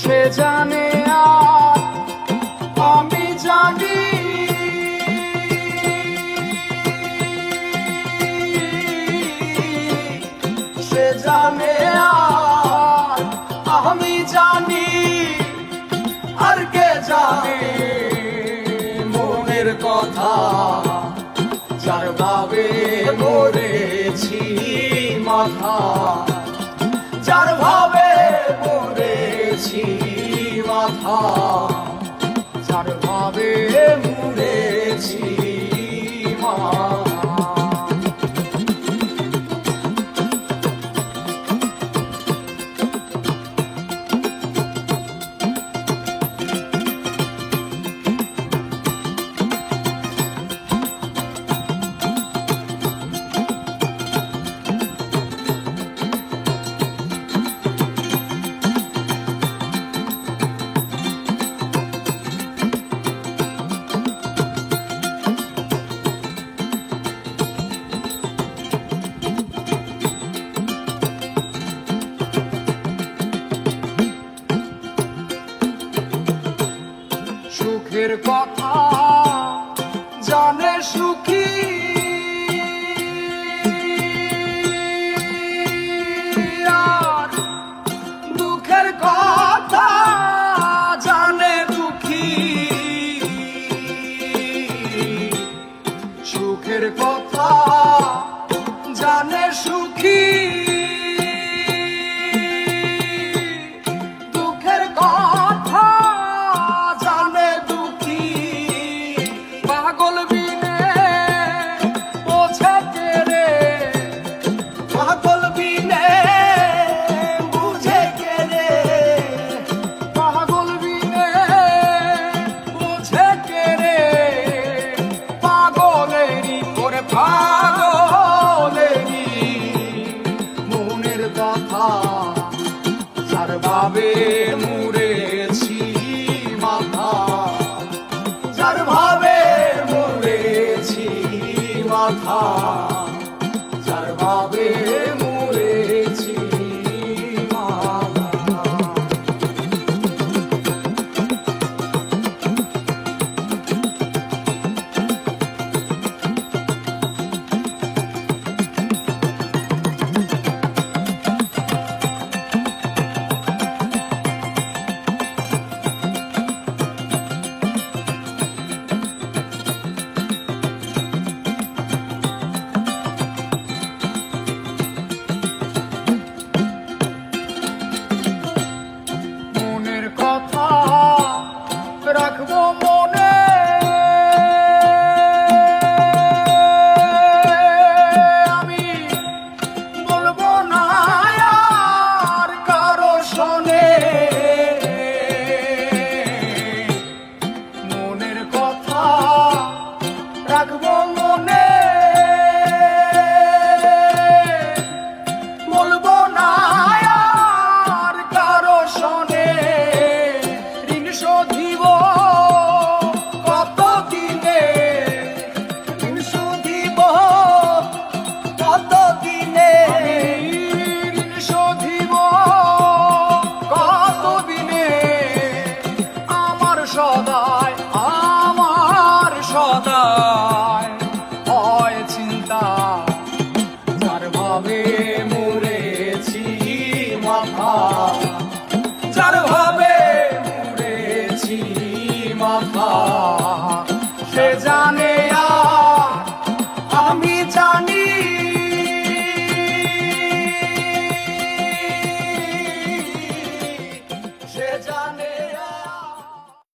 সে জানে আমি জানি। সে জানে আমি জানি, আর কে জানে মনের কথা যার ভাবে মরেছি মাথা। যার ভাবে মরেছি সুখের কথা জানে সুখী। দুঃখের কথা জানে সুখের কথা জানে সুখী। যার মনে। বলব না আর কারও শোনে ভাবে মরেছি মাথা। যার ভাবে মরেছি মাথা।